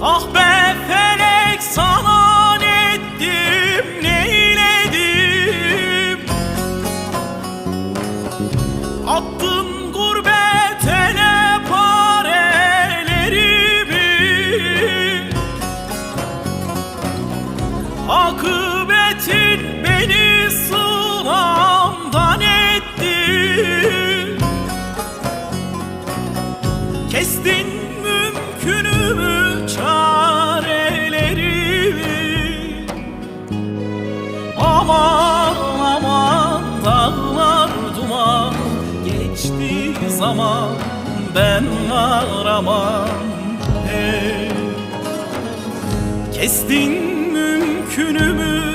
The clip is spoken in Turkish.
Kahpe felek neyledim Attım gurbetele parelerimi? Akıbetin beni sıramdan etti. Kestin zaman ben varamam hey. Kestin mümkünümü